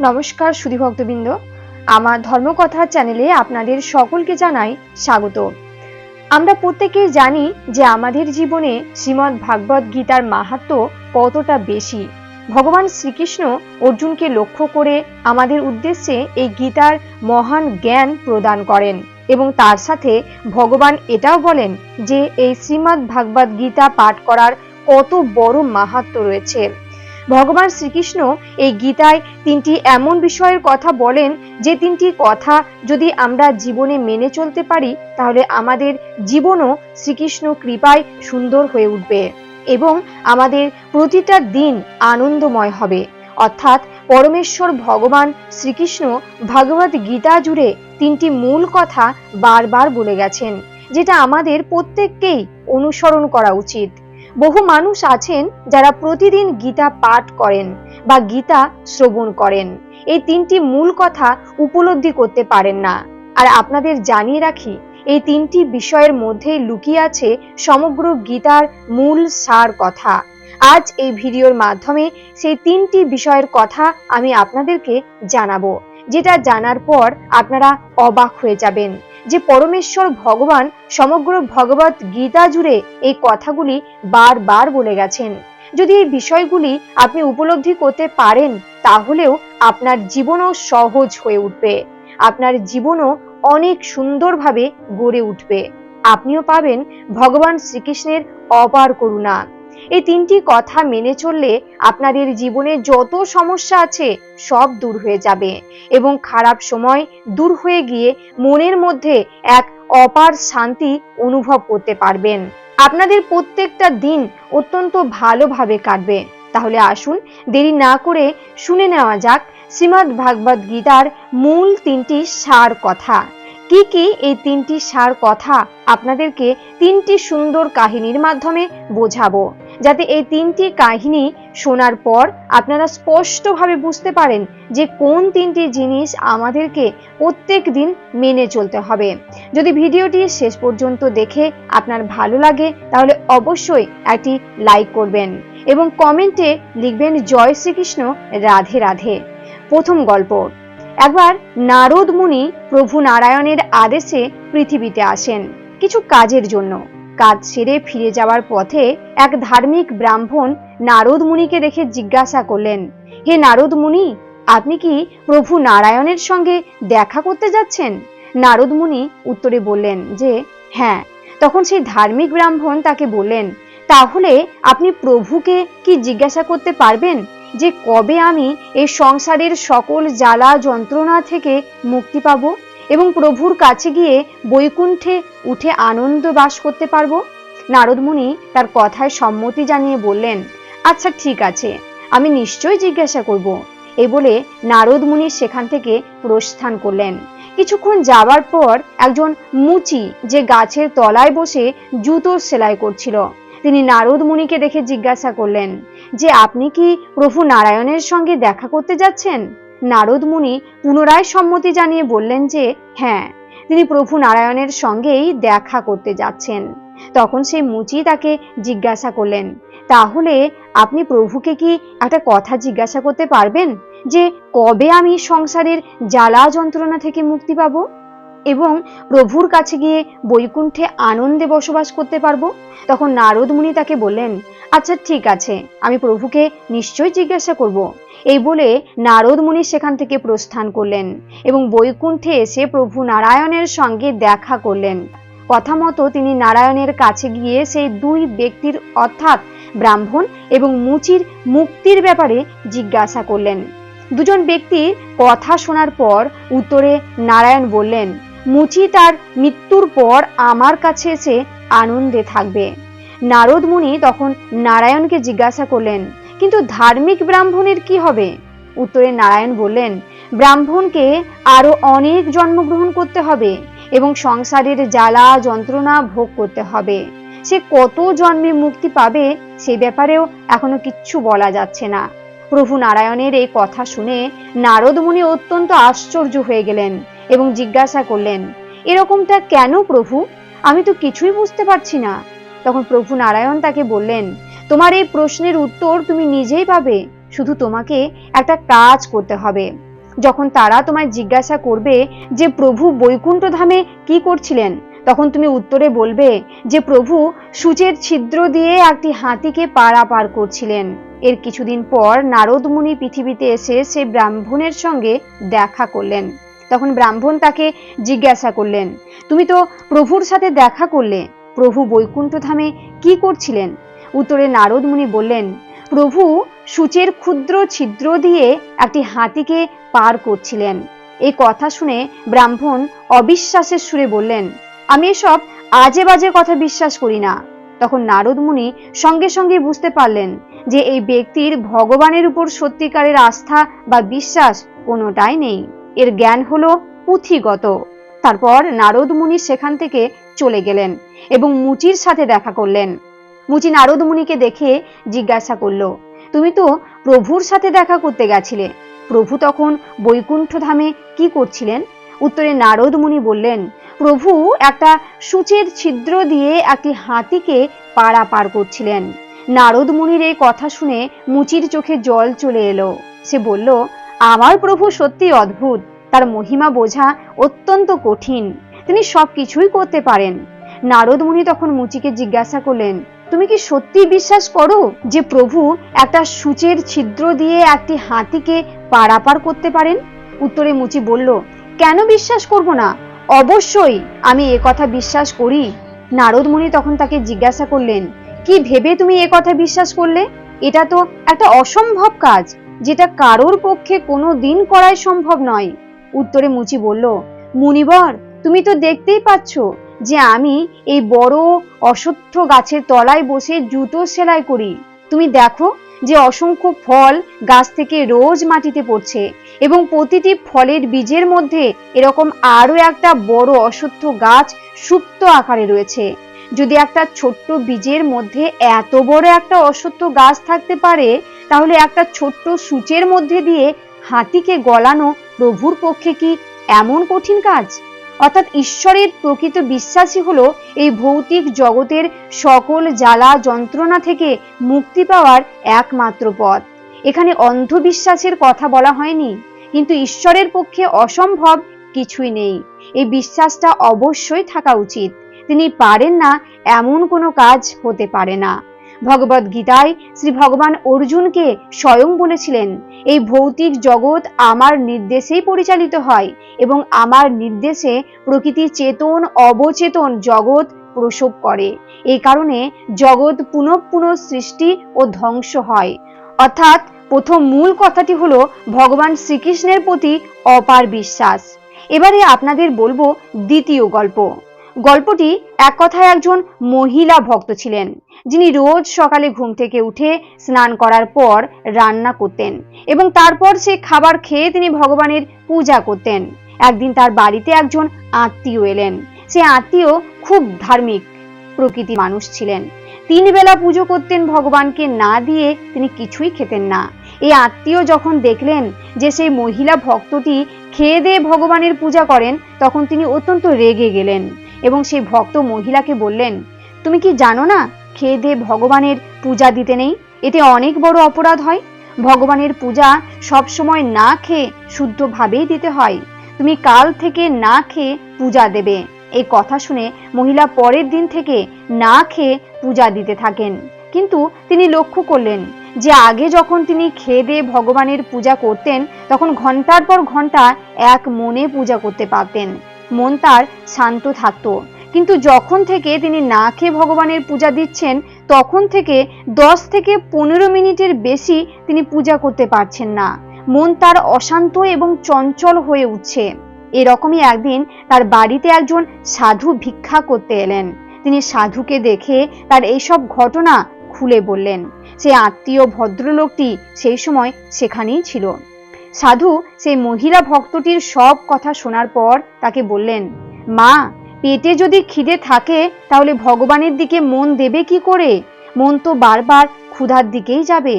নমস্কার সুধীভক্তবৃন্দ আমার ধর্মকথা চ্যানেলে আপনাদের সকলকে জানাই স্বাগত। আমরা প্রত্যেকেই জানি যে আমাদের জীবনে শ্রীমদ্ ভাগবত গীতার মাহাত্ম কতটা বেশি। ভগবান শ্রীকৃষ্ণ অর্জুনকে লক্ষ্য করে আমাদের উদ্দেশ্যে এই গীতার মহান জ্ঞান প্রদান করেন এবং তার সাথে ভগবান এটাও বলেন যে এই শ্রীমদ্ ভাগবত গীতা পাঠ করার কত বড় মাহাত্ম রয়েছে। ভগবান শ্রীকৃষ্ণ এই গীতায় তিনটি এমন বিষয়ের কথা বলেন যে তিনটি কথা যদি আমরা জীবনে মেনে চলতে পারি, তাহলে আমাদের জীবনও শ্রীকৃষ্ণ কৃপায় সুন্দর হয়ে উঠবে এবং আমাদের প্রতিটা দিন আনন্দময় হবে। অর্থাৎ পরমেশ্বর ভগবান শ্রীকৃষ্ণ ভগবত গীতা জুড়ে তিনটি মূল কথা বারবার বলে গেছেন, যেটা আমাদের প্রত্যেককেই অনুসরণ করা উচিত। বহু মানুষ আছেন যারা প্রতিদিন গীতা পাঠ করেন বা গীতা শ্রবণ করেন। এই তিনটি মূল কথা উপলব্ধি করতে পারেন না। আর আপনাদের জানিয়ে রাখি, এই তিনটি বিষয়ের মধ্যেই লুকিয়ে আছে সমগ্র গীতার মূল সার কথা। আজ এই ভিডিওর মাধ্যমে সেই তিনটি বিষয়ের কথা আমি আপনাদেরকে জানাব, যেটা জানার পর আপনারা অবাক হয়ে যাবেন। যে পরমেশ্বর ভগবান সমগ্র ভগবত গীতা জুড়ে এই কথাগুলি বারবার বলে গেছেন। যদি এই বিষয়গুলি আপনি উপলব্ধি করতে পারেন, তাহলেও আপনার জীবনও সহজ হয়ে উঠবে। আপনার জীবনও অনেক সুন্দরভাবে গড়ে উঠবে। আপনিও পাবেন ভগবান শ্রীকৃষ্ণের অপার করুণা। এই তিনটি কথা মেনে চললে আপনাদের জীবনে যত সমস্যা আছে সব দূর হয়ে যাবে এবং খারাপ সময় দূর হয়ে গিয়ে মনের মধ্যে এক অপার শান্তি অনুভব করতে পারবেন। আপনাদের প্রত্যেকটা দিন অত্যন্ত ভালোভাবে কাটবে। তাহলে আসুন দেরি না করে শুনে নেওয়া যাক শ্রীমদ্ ভাগবত গীতার মূল তিনটি সার কথা। কি কি এই তিনটি সার কথা আপনাদেরকে তিনটি সুন্দর কাহিনীর মাধ্যমে বোঝাবো? যাতে এই তিনটি কাহিনী শোনার পর আপনারা স্পষ্টভাবে বুঝতে পারেন যে কোন তিনটি জিনিস আমাদেরকে প্রত্যেক দিন মেনে চলতে হবে। যদি ভিডিওটি শেষ পর্যন্ত দেখে আপনার ভালো লাগে, তাহলে অবশ্যই একটি লাইক করবেন এবং কমেন্টে লিখবেন জয় শ্রীকৃষ্ণ, রাধে রাধে। প্রথম গল্প, একবার নারদ মুনি প্রভু নারায়ণের আদেশে পৃথিবীতে আসেন কিছু কাজের জন্য। কাজ সেরে ফিরে যাওয়ার পথে এক ধার্মিক ব্রাহ্মণ নারদ মুনিকে দেখে জিজ্ঞাসা করলেন, হে নারদ মুনি, আপনি কি প্রভু নারায়ণের সঙ্গে দেখা করতে যাচ্ছেন? নারদ মুনি উত্তরে বললেন যে হ্যাঁ। তখন সেই ধার্মিক ব্রাহ্মণ তাকে বললেন, তাহলে আপনি প্রভুকে কি জিজ্ঞাসা করতে পারবেন যে কবে আমি এই সংসারের সকল জ্বালা যন্ত্রণা থেকে মুক্তি পাব? এবং প্রভুর কাছে গিয়ে বৈকুণ্ঠে উঠে আনন্দ বাস করতে পারব? নারদমুনি তার কথায় সম্মতি জানিয়ে বললেন আচ্ছা ঠিক আছে, আমি নিশ্চয়ই জিজ্ঞাসা করব। এ বলে নারদ মুনি সেখান থেকে প্রস্থান করলেন। কিছুক্ষণ যাওয়ার পর একজন মুচি যে গাছের তলায় বসে জুতো সেলাই করছিল, তিনি নারদ মুনিকে দেখে জিজ্ঞাসা করলেন, যে আপনি কি প্রভু নারায়ণের সঙ্গে দেখা করতে যাচ্ছেন? নারদ মুনি পুনরায় সম্মতি জানিয়ে বললেন যে হ্যাঁ তিনি প্রভু নারায়ণের সঙ্গেই দেখা করতে যাচ্ছেন। তখন সেই মুচি তাকে জিজ্ঞাসা করলেন, তাহলে আপনি প্রভুকে কি একটা কথা জিজ্ঞাসা করতে পারবেন যে, কবে আমি সংসারের জ্বালা যন্ত্রণা থেকে মুক্তি পাব? এবং প্রভুর কাছে গিয়ে বৈকুণ্ঠে আনন্দে বসবাস করতে পারব? তখন নারদ মুনি তাকে বললেন আচ্ছা ঠিক আছে, আমি প্রভুকে নিশ্চয়ই জিজ্ঞাসা করব। এই বলে নারদ মুনি সেখান থেকে প্রস্থান করলেন এবং বৈকুণ্ঠে এসে প্রভু নারায়ণের সঙ্গে দেখা করলেন। কথা মতো তিনি নারায়ণের কাছে গিয়ে সেই দুই ব্যক্তির, অর্থাৎ ব্রাহ্মণ এবং মুচির মুক্তির ব্যাপারে জিজ্ঞাসা করলেন। দুজন ব্যক্তির কথা শোনার পর উত্তরে নারায়ণ বললেন মুচি তার মৃত্যুর পর আমার কাছে এসে আনন্দে থাকবে। নারদ মুনি তখন নারায়ণকে জিজ্ঞাসা করলেন, কিন্তু ধার্মিক ব্রাহ্মণের কি হবে? উত্তরে নারায়ণ বললেন, ব্রাহ্মণকে আরও অনেক জন্মগ্রহণ করতে হবে এবং সংসারের জ্বালা যন্ত্রণা ভোগ করতে হবে। সে কত জন্মে মুক্তি পাবে সে ব্যাপারেও এখনও কিচ্ছু বলা যাচ্ছে না। প্রভু নারায়ণের এই কথা শুনে নারদ মুনি অত্যন্ত আশ্চর্য হয়ে গেলেন। এবং জিজ্ঞাসা করলেন, এরকমটা কেন প্রভু? আমি তো কিছুই বুঝতে পারছি না। তখন প্রভু নারায়ণ তাকে বললেন, তোমার এই প্রশ্নের উত্তর তুমি নিজেই পাবে। শুধু তোমাকে একটা কাজ করতে হবে। যখন তারা তোমায় জিজ্ঞাসা করবে যে প্রভু বৈকুণ্ঠ ধামে কি করছিলেন, তখন তুমি উত্তরে বলবে যে প্রভু সূচের ছিদ্র দিয়ে একটি হাতিকে পারাপার করছিলেন। এর কিছুদিন পর নারদমুনি পৃথিবীতে এসে সেই ব্রাহ্মণের সঙ্গে দেখা করলেন। তখন ব্রাহ্মণ তাকে জিজ্ঞাসা করলেন, তুমি তো প্রভুর সাথে দেখা করলে, প্রভু বৈকুণ্ঠ ধামে কি করছিলেন? উত্তরে নারদ মুনি বললেন, প্রভু সূচের ক্ষুদ্র ছিদ্র দিয়ে একটি হাতিকে পার করছিলেন। এই কথা শুনে ব্রাহ্মণ অবিশ্বাসের সুরে বললেন, আমি এসব আজে বাজে কথা বিশ্বাস করি না। তখন নারদ মুনি সঙ্গে সঙ্গে বুঝতে পারলেন যে এই ব্যক্তির ভগবানের উপর সত্যিকারের আস্থা বা বিশ্বাস কোনোটাই নেই। এর জ্ঞান হলো পুঁথিগত। তারপর নারদ মুনি সেখান থেকে চলে গেলেন এবং মুচির সাথে দেখা করলেন। মুচি নারদ মুনিকে দেখে জিজ্ঞাসা করল, তুমি তো প্রভুর সাথে দেখা করতে গেছিলে। প্রভু তখন বৈকুণ্ঠ ধামে কি করছিলেন? উত্তরে নারদ মুনি বললেন, প্রভু একটা সূচের ছিদ্র দিয়ে একটি হাতিকে পাড়া পার করছিলেন। নারদ মুনির এই কথা শুনে মুচির চোখে জল চলে এলো। সে বলল আমার প্রভু সত্যি অদ্ভুত। তার মহিমা বোঝা অত্যন্ত কঠিন। তিনি সব কিছুই করতে পারেন। নারদ মুনি তখন মুচিকে জিজ্ঞাসা করলেন, তুমি কি সত্যি বিশ্বাস করো যে প্রভু একটা সূচের ছিদ্র দিয়ে একটি হাতিকে পারাপার করতে পারেন? উত্তরে মুচি বলল, কেন বিশ্বাস করব না? অবশ্যই আমি এ কথা বিশ্বাস করি। নারদ মুনি তখন তাকে জিজ্ঞাসা করলেন, কি ভেবে তুমি এ কথা বিশ্বাস করলে? এটা তো একটা অসম্ভব কাজ। যেটা কারোর পক্ষে কোনো দিন করাই সম্ভব নয়। উত্তরে মুচি বলল, মুনিবর, তুমি তো দেখতেই পাচ্ছ যে আমি এই বড় অশ্বত্থ গাছের তলায় বসে জুতো সেলাই করি। তুমি দেখো যে অসংখ্য ফল গাছ থেকে রোজ মাটিতে পড়ছে এবং প্রতিটি ফলের বীজের মধ্যে এরকম আরও একটা বড় অশ্বত্থ গাছ সুপ্ত আকারে রয়েছে। যদি একটা ছোট্ট বীজের মধ্যে এত বড় একটা অশ্বত্থ গাছ থাকতে পারে তাহলে একটা ছোট্ট সূচের মধ্যে দিয়ে হাতিকে গলানো প্রভুর পক্ষে কি এমন কঠিন কাজ? অর্থাৎ ঈশ্বরের প্রকৃত বিশ্বাসী হলো এই ভৌতিক জগতের সকল জ্বালা যন্ত্রণা থেকে মুক্তি পাওয়ার একমাত্র পথ। এখানে অন্ধবিশ্বাসের কথা বলা হয়নি, কিন্তু ঈশ্বরের পক্ষে অসম্ভব কিছুই নেই। এই বিশ্বাসটা অবশ্যই থাকা উচিত। তিনি পারেন না, এমন কোনো কাজ হতে পারে না। ভগবত গীতায় শ্রী ভগবান অর্জুনকে স্বয়ং বলেছিলেন, এই ভৌতিক জগৎ আমার নির্দেশেই পরিচালিত হয় এবং আমার নির্দেশে প্রকৃতি চেতন, অবচেতন জগৎ প্রসব করে। এই কারণে জগৎ পুনঃ পুনঃ সৃষ্টি ও ধ্বংস হয়। অর্থাৎ প্রথম মূল কথাটি হলো ভগবান শ্রীকৃষ্ণের প্রতি অপার বিশ্বাস। এবারে আপনাদের বলব দ্বিতীয় গল্প। গল্পটি এক কথায় একজন মহিলা ভক্ত ছিলেন, যিনি রোজ সকালে ঘুম থেকে উঠে স্নান করার পর রান্না করতেন এবং তারপর সে খাবার খেয়ে তিনি ভগবানের পূজা করতেন। একদিন তার বাড়িতে একজন আত্মীয় এলেন। সে আত্মীয় খুব ধার্মিক প্রকৃতি মানুষ ছিলেন। তিন বেলা পুজো করতেন ভগবানকে না দিয়ে তিনি কিছুই খেতেন না। এই আত্মীয় যখন দেখলেন যে সেই মহিলা ভক্তটি খেয়ে দিয়ে ভগবানের পূজা করেন, তখন তিনি অত্যন্ত রেগে গেলেন। এবং সেই ভক্ত মহিলাকে বললেন, তুমি কি জানো না, খেয়ে দিয়ে ভগবানের পূজা দিতে নেই? এতে অনেক বড় অপরাধ হয়। ভগবানের পূজা সব সময় না খেয়ে শুদ্ধভাবেই দিতে হয়। তুমি কাল থেকে না খেয়ে পূজা দেবে। এই কথা শুনে মহিলা পরের দিন থেকে না খেয়ে পূজা দিতে থাকেন। কিন্তু তিনি লক্ষ্য করলেন যে আগে যখন তিনি খেয়ে দিয়ে ভগবানের পূজা করতেন, তখন ঘণ্টার পর ঘণ্টা এক মনে পূজা করতে পারতেন। মন তার শান্ত থাকতো। কিন্তু যখন থেকে তিনি না খেয়ে ভগবানের পূজা দিচ্ছেন, তখন থেকে দশ থেকে পনেরো মিনিটের বেশি তিনি পূজা করতে পারছেন না। মন তার অশান্ত এবং চঞ্চল হয়ে উঠছে। এরকমই একদিন তার বাড়িতে একজন সাধু ভিক্ষা করতে এলেন। তিনি সাধুকে দেখে তার এইসব ঘটনা খুলে বললেন। সে আত্মীয় ভদ্রলোকটি সেই সময় সেখানেই ছিল। সাধু সেই মহিলা ভক্তটির সব কথা শোনার পর তাকে বললেন, মা, পেটে যদি খিদে থাকে তাহলে ভগবানের দিকে মন দেবে কি করে? মন তো বারবার ক্ষুধার দিকেই যাবে।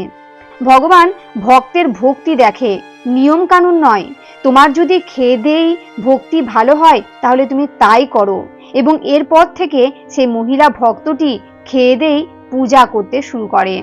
ভগবান ভক্তের ভক্তি দেখে। নিয়ম কানুন নয়। তোমার যদি খেয়ে দেই ভক্তি ভালো হয় তাহলে তুমি তাই করো। এবং এরপর থেকে সেই মহিলা ভক্তটি খেয়ে দেই পূজা করতে শুরু করে।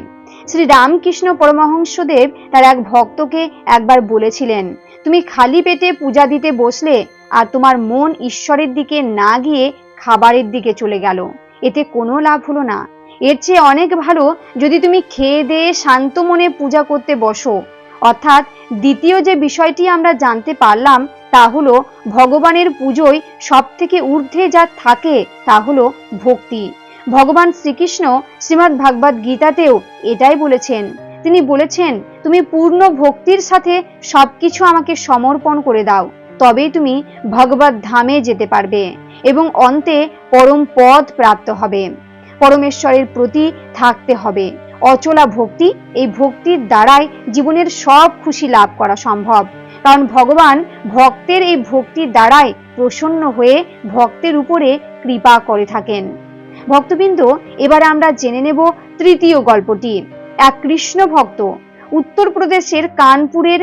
শ্রী রামকৃষ্ণ পরমহংসদেব তার এক ভক্তকে একবার বলেছিলেন, তুমি খালি পেটে পূজা দিতে বসলে আর তোমার মন ঈশ্বরের দিকে না গিয়ে খাবারের দিকে চলে গেল। এতে কোনো লাভ হলো না। এর চেয়ে অনেক ভালো যদি তুমি খেয়ে দেয়ে শান্ত মনে পূজা করতে বসো। অর্থাৎ দ্বিতীয় যে বিষয়টি আমরা জানতে পারলাম তা হলো ভগবানের পুজোয় সব থেকে ঊর্ধ্বে যা থাকে তা হলো ভক্তি। ভগবান শ্রীকৃষ্ণ শ্রীমৎ ভাগবত গীতাতেও এটাই বলেছেন। তিনি বলেছেন, তুমি পূর্ণ ভক্তির সাথে সবকিছু আমাকে সমর্পণ করে দাও তবেই তুমি ভগবত ধামে যেতে পারবে এবং অন্তে পরম পদ প্রাপ্ত হবে। পরমেশ্বরের প্রতি থাকতে হবে। অচলা ভক্তি এই ভক্তির দ্বারাই জীবনের সব খুশি লাভ করা সম্ভব। কারণ ভগবান ভক্তের এই ভক্তির দ্বারাই প্রসন্ন হয়ে ভক্তের উপরে কৃপা করে থাকেন। ভক্তবৃন্দ, এবার আমরা জেনে নেব তৃতীয় গল্পটি। এক কৃষ্ণ ভক্ত, উত্তরপ্রদেশের কানপুরের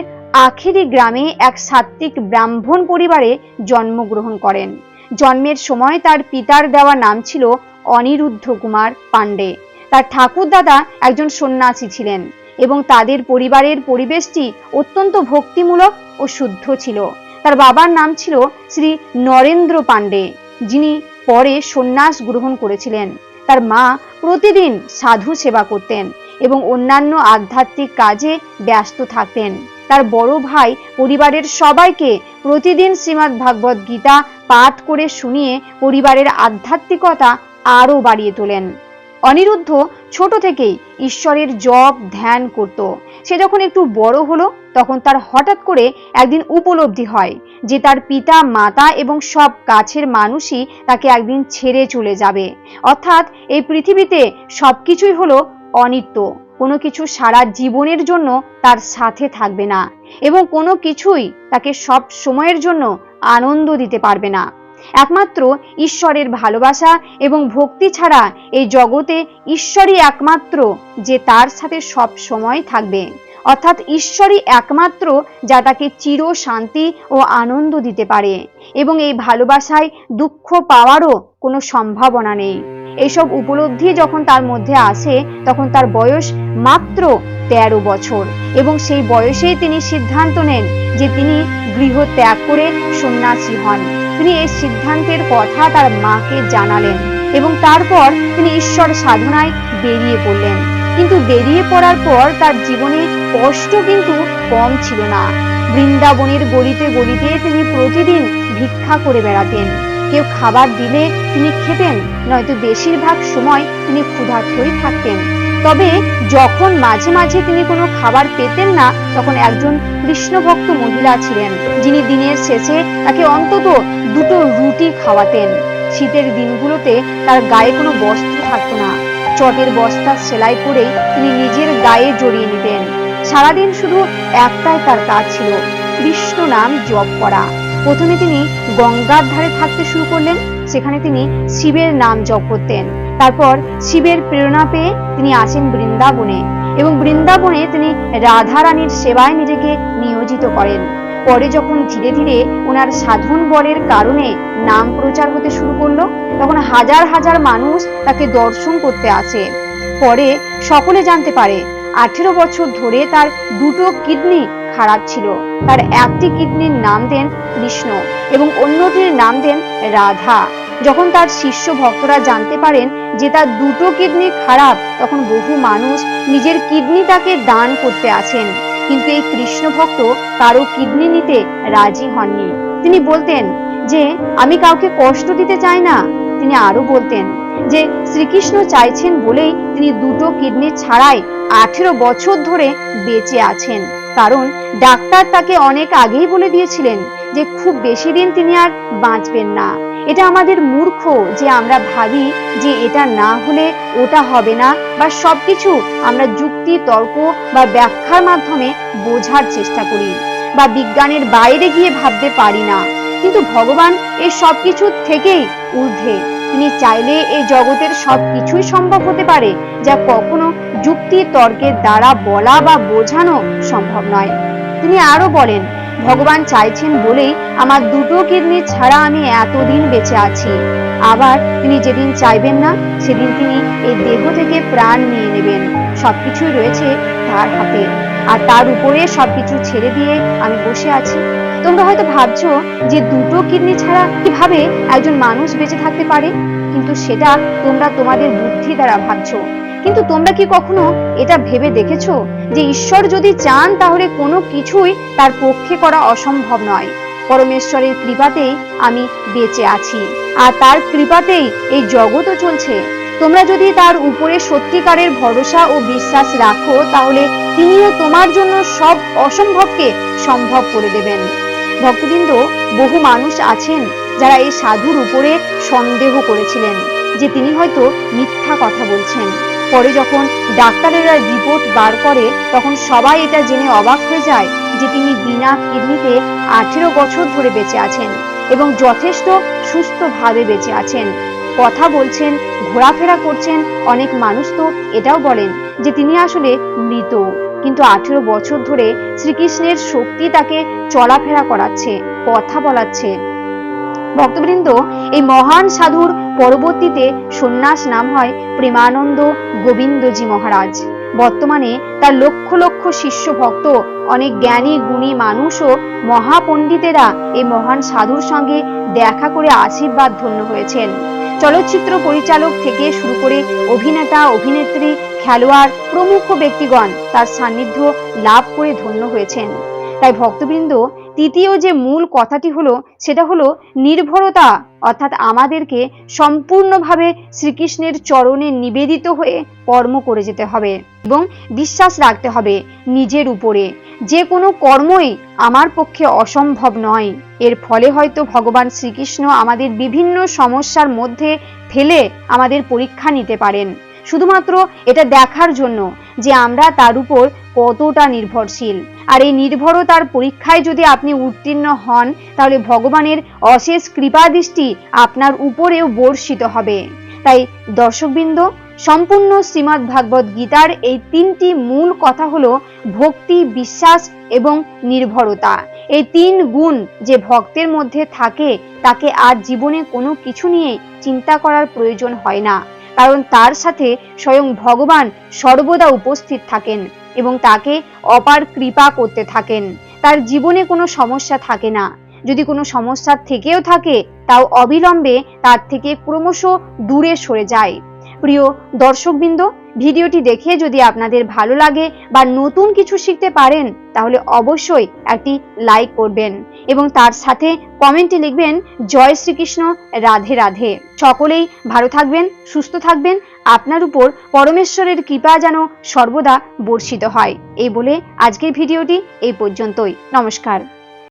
আখেরি গ্রামে এক সাত্ত্বিক ব্রাহ্মণ পরিবারে জন্মগ্রহণ করেন। জন্মের সময় তার পিতার দেওয়া নাম ছিল অনিরুদ্ধ কুমার পাণ্ডে। তার ঠাকুরদাদা একজন সন্ন্যাসী ছিলেন এবং তাদের পরিবারের পরিবেশটি অত্যন্ত ভক্তিমূলক ও শুদ্ধ ছিল। তার বাবার নাম ছিল শ্রী নরেন্দ্র পাণ্ডে, যিনি পরে সন্ন্যাস গ্রহণ করেছিলেন। তার মা প্রতিদিন সাধু সেবা করতেন এবং অন্যান্য আধ্যাত্মিক কাজে ব্যস্ত থাকতেন। তার বড় ভাই পরিবারের সবাইকে প্রতিদিন শ্রীমদ্ ভাগবত গীতা পাঠ করে শুনিয়ে পরিবারের আধ্যাত্মিকতা আরও বাড়িয়ে তোলেন। অনিরুদ্ধ ছোট থেকেই ঈশ্বরের জপ, ধ্যান করত। সে যখন একটু বড় হলো, তখন তার হঠাৎ করে একদিন উপলব্ধি হয় যে তার পিতা, মাতা এবং সব কাছের মানুষই তাকে একদিন ছেড়ে চলে যাবে। অর্থাৎ এই পৃথিবীতে সবকিছুই হলো অনিত্য। কোনো কিছু সারা জীবনের জন্য তার সাথে থাকবে না এবং কোনো কিছুই তাকে সব সময়ের জন্য আনন্দ দিতে পারবে না। একমাত্র ঈশ্বরের ভালোবাসা এবং ভক্তি ছাড়া এই জগতে ঈশ্বরই একমাত্র যে তার সাথে সব সময় থাকবে। অর্থাৎ ঈশ্বরই একমাত্র যা তাকে চির শান্তি ও আনন্দ দিতে পারে এবং এই ভালোবাসায় দুঃখ পাওয়ারও কোনো সম্ভাবনা নেই। এইসব উপলব্ধি যখন তার মধ্যে আসে, তখন তার বয়স মাত্র তেরো বছর এবং সেই বয়সেই তিনি সিদ্ধান্ত নেন যে তিনি গৃহ ত্যাগ করে সন্ন্যাসী হন। তিনি এই সিদ্ধান্তের কথা তার মাকে জানালেন এবং তারপর তিনি ঈশ্বর সাধনায় বেরিয়ে পড়লেন। কিন্তু বেরিয়ে পড়ার পর তার জীবনে কষ্ট কিন্তু কম ছিল না। বৃন্দাবনের গলিতে গলিতে তিনি প্রতিদিন ভিক্ষা করে বেড়াতেন। কেউ খাবার দিলে তিনি খেতেন, নয়তো বেশিরভাগ সময় তিনি ক্ষুধার্তই থাকতেন। তবে যখন মাঝে মাঝে তিনি কোনো খাবার পেতেন না, তখন একজন কৃষ্ণভক্ত মহিলা ছিলেন, যিনি দিনের শেষে তাকে অন্তত দুটো রুটি খাওয়াতেন। শীতের দিনগুলোতে তার গায়ে কোনো বস্ত্র থাকতো না। চটের বস্তা সেলাই করেই তিনি নিজের গায়ে জড়িয়ে নিতেন। সারাদিন শুধু একটাই তার কাজ ছিল কৃষ্ণ নাম জপ করা। প্রথমে তিনি গঙ্গার ধারে থাকতে শুরু করলেন, সেখানে তিনি শিবের নাম জপ করতেন। তারপর শিবের প্রেরণা পেয়ে তিনি আসেন বৃন্দাবনে এবং বৃন্দাবনে তিনি রাধা রানীর সেবায় নিজেকে নিয়োজিত করেন। পরে যখন ধীরে ধীরে ওনার সাধন বলের কারণে নাম প্রচার হতে শুরু করল, তখন হাজার হাজার মানুষ তাকে দর্শন করতে আসে। পরে সকলে জানতে পারে, আঠেরো বছর ধরে তার দুটো কিডনি খারাপ ছিল। তার একটি কিডনির নাম দেন কৃষ্ণ এবং অন্যটির নাম দেন রাধা। যখন তার শিষ্য ভক্তরা জানতে পারেন যে তার দুটো কিডনি খারাপ, তখন বহু মানুষ নিজের কিডনি তাকে দান করতে আসেন কিন্তু এই কৃষ্ণ ভক্ত কারও কিডনি নিতে রাজি হননি। তিনি বলতেন যে, আমি কাউকে কষ্ট দিতে চাই না। তিনি আরও বলতেন যে, শ্রীকৃষ্ণ চাইছেন বলেই তিনি দুটো কিডনি ছাড়াই আঠেরো বছর ধরে বেঁচে আছেন। কারণ ডাক্তার তাকে অনেক আগেই বলে দিয়েছিলেন যে, খুব বেশি দিন তিনি আর বাঁচবেন না। এটা আমাদের মূর্খ যে আমরা ভাবি যে এটা না হলে ওটা হবে না বা সবকিছু আমরা যুক্তি, তর্ক বা ব্যাখ্যার মাধ্যমে বোঝার চেষ্টা করি বা বিজ্ঞানের বাইরে গিয়ে ভাবতে পারি না। কিন্তু ভগবান এই সবকিছু থেকেই ঊর্ধ্বে। তিনি চাইলে এই জগতের সবকিছুই সম্ভব হতে পারে যা কখনো যুক্তি, তর্কের দ্বারা বলা বা বোঝানো সম্ভব নয়। তিনি আরও বলেন ভগবান চাইছেন বলেই আমার দুটো কিডনি ছাড়া আমি এতদিন বেঁচে আছি। আবার তিনি যেদিন চাইবেন না, সেদিন তিনি এই দেহ থেকে প্রাণ নিয়ে নেবেন। সবকিছুই রয়েছে তার হাতে। আর তার উপরে সবকিছু ছেড়ে দিয়ে আমি বসে আছি। তোমরা হয়তো ভাবছ যে দুটো কিডনি ছাড়া কীভাবে একজন মানুষ বেঁচে থাকতে পারে? কিন্তু সেটা তোমরা তোমাদের বুদ্ধি দ্বারা ভাবছ। কিন্তু তোমরা কি কখনো এটা ভেবে দেখেছ যে ঈশ্বর যদি চান তাহলে কোনো কিছুই তার পক্ষে করা অসম্ভব নয়? পরমেশ্বরের কৃপাতেই আমি বেঁচে আছি, আর তার কৃপাতেই এই জগৎও চলছে। তোমরা যদি তার উপরে সত্যিকারের ভরসা ও বিশ্বাস রাখো, তাহলে তিনিও তোমার জন্য সব অসম্ভবকে সম্ভব করে দেবেন। ভক্তবৃন্দ, বহু মানুষ আছেন যারা এই সাধুর উপরে সন্দেহ করেছিলেন যে তিনি হয়তো মিথ্যা কথা বলছেন। পরে যখন ডাক্তারেরা রিপোর্ট বার করে, তখন সবাই এটা জেনে অবাক হয়ে যায় যে তিনি বিনা কিডনিতে আঠেরো বছর ধরে বেঁচে আছেন এবং যথেষ্ট সুস্থভাবে বেঁচে আছেন। কথা বলছেন, ঘোরাফেরা করছেন, অনেক মানুষ তো এটাও বলেন যে তিনি আসলে মৃত। কিন্তু আঠেরো বছর ধরে শ্রীকৃষ্ণের শক্তি তাকে চলাফেরা করাচ্ছে, কথা বলাচ্ছে। ভক্তবৃন্দ, এই মহান সাধুর পরবর্তীতে সন্ন্যাস নাম হয় প্রেমানন্দ গোবিন্দজি মহারাজ। বর্তমানে তার লক্ষ লক্ষ শিষ্য ভক্ত, অনেক জ্ঞানী, গুণী মানুষ ও মহাপণ্ডিতেরা এই মহান সাধুর সঙ্গে দেখা করে আশীর্বাদ ধন্য হয়েছেন। চলচ্চিত্র পরিচালক থেকে শুরু করে অভিনেতা, অভিনেত্রী, খেলোয়াড়, প্রমুখ ব্যক্তিগণ তার সান্নিধ্য লাভ করে ধন্য হয়েছেন। তাই ভক্তবৃন্দ তৃতীয় যে মূল কথাটি হলো, সেটা হলো নির্ভরতা, অর্থাৎ আমাদেরকে সম্পূর্ণভাবে শ্রীকৃষ্ণের চরণে নিবেদিত হয়ে কর্ম করে যেতে হবে এবং বিশ্বাস রাখতে হবে নিজের উপরে। যে কোনো কর্মই আমার পক্ষে অসম্ভব নয়। এর ফলে হয়তো ভগবান শ্রীকৃষ্ণ আমাদের বিভিন্ন সমস্যার মধ্যে ফেলে আমাদের পরীক্ষা নিতে পারেন। শুধুমাত্র এটা দেখার জন্য যে আমরা তার উপর কতটা নির্ভরশীল। আর এই নির্ভরতার পরীক্ষায় যদি আপনি উত্তীর্ণ হন, তাহলে ভগবানের অশেষ কৃপা দৃষ্টি আপনার উপরেও বর্ষিত হবে। তাই দর্শকবৃন্দ, সম্পূর্ণ শ্রীমৎ ভাগবত গীতার এই তিনটি মূল কথা হলো ভক্তি, বিশ্বাস এবং নির্ভরতা। এই তিন গুণ যে ভক্তের মধ্যে থাকে, তাকে আর জীবনে কোনো কিছু নিয়ে চিন্তা করার প্রয়োজন হয় না। কারণ তার সাথে স্বয়ং ভগবান সর্বদা উপস্থিত থাকেন এবং তাকে অপার কৃপা করতে থাকেন। তার জীবনে কোনো সমস্যা থাকে না। যদি কোনো সমস্যা থেকেও থাকে, তাও অবিলম্বে তার থেকে ক্রমশ দূরে সরে যায়। প্রিয় দর্শকবৃন্দ, ভিডিওটি দেখে যদি আপনাদের ভালো লাগে বা নতুন কিছু শিখতে পারেন, তাহলে অবশ্যই একটি লাইক করবেন এবং তার সাথে কমেন্টে লিখবেন, জয় শ্রীকৃষ্ণ, রাধে রাধে। সকলেই ভালো থাকবেন, সুস্থ থাকবেন। আপনার উপর পরমেশ্বরের কৃপা যেন সর্বদা বর্ষিত হয়। এই বলে আজকের ভিডিওটি এই পর্যন্তই। নমস্কার।